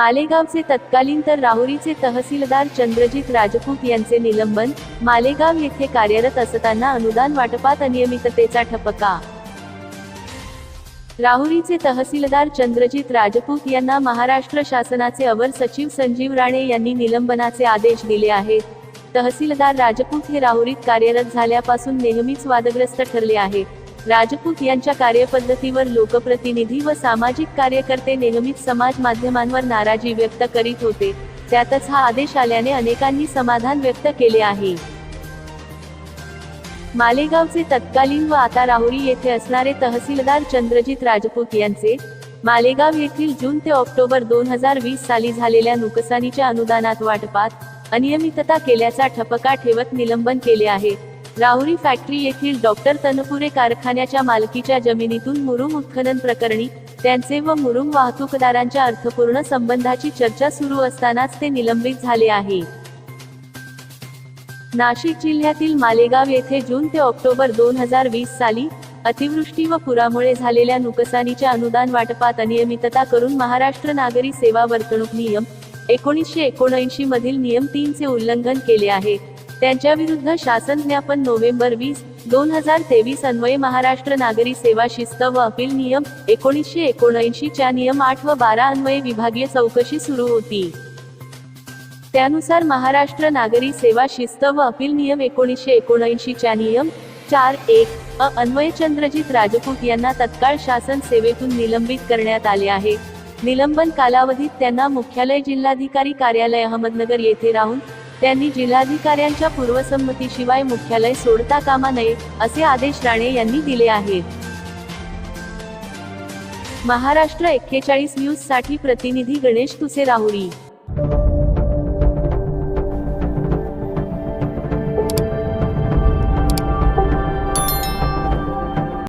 मालेगावचे तत्कालीन तर राहुरीचे तहसीलदार चंद्रजित राजपूत यांचे निलंबन मालेगाव येथे कार्यरत असताना अनुदान वाटपात अनियमिततेचा ठपका. राहुरीचे तहसीलदार चंद्रजित राजपूत यांना महाराष्ट्र शासनाचे अवर सचिव संजीव राणे यांनी निलंबनाचे आदेश दिले आहेत. तहसीलदार राजपूत हे राहुरीत कार्यरत झाल्यापासून नेहमीच वादग्रस्त ठरले आहे राजपूत यांच्या कार्यपद्धतीवर लोकप्रतिनिधी व सामाजिक कार्यकर्ते नेहमीच समाज माध्यमांवर नाराजी व्यक्त करीत होते. त्यातच हा आदेश आल्याने अनेकांनी समाधान व्यक्त केले आहे. मालेगावचे तत्कालीन व आता राहुरी येथे असणारे तहसीलदार चंद्रजित राजपूत यांचे मालेगाव येथील जून ते ऑक्टोबर दोन हजार वीस साली झालेल्या नुकसानीच्या अनुदानात वाटपात अनियमितता केल्याचा ठपका ठेवत निलंबन केले आहे. राहुरी फॅक्टरी येथील डॉक्टर तनपुरे कारखान्याच्या मालकीच्या जमिनीतून मुरुम उत्खनन प्रकरणी त्यांचे व मुरुम वाहतूकदारांच्या अर्थपूर्ण संबंधाची चर्चा सुरू असतानाच ते निलंबित झाले आहे. नाशिक जिल्ह्यातील मालेगाव येथे जून ते ऑक्टोबर दोन हजार वीस साली अतिवृष्टी व पुरामुळे झालेल्या नुकसानीच्या अनुदान वाटपात अनियमितता करून महाराष्ट्र नागरी सेवा वर्तणूक नियम एकोणीसशे एकोणऐंशी मधील नियम तीनचे उल्लंघन केले आहे. त्यांच्या विरुद्ध शासन ज्ञापन नोव्हेंबर वीस दोन हजार तेवीस अन्वये महाराष्ट्र नागरी सेवा शिस्त व अपील नियम एकोणीसशे एकोणऐंशी च्या नियम आठ व बारा अन्वये विभागीय चौकशी सुरू होती. त्यानुसार महाराष्ट्र नागरी सेवा शिस्त व अपील नियम एकोणीसशे एकोणऐंशी च्या नियम चार एक अ अन्वये चंद्रजित राजपूत यांना तत्काळ शासन सेवेतून निलंबित करण्यात आले आहे. निलंबन कालावधीत त्यांना मुख्यालय जिल्हाधिकारी कार्यालय अहमदनगर येथे राहून त्यांनी जिल्हाधिकाऱ्यांच्या पूर्वसंमतीशिवाय मुख्यालय सोडता कामा नये असे आदेश राणे यांनी दिले आहेत. महाराष्ट्र एक्केचाळीस न्यूजसाठी प्रतिनिधी गणेश तुसे राहुरी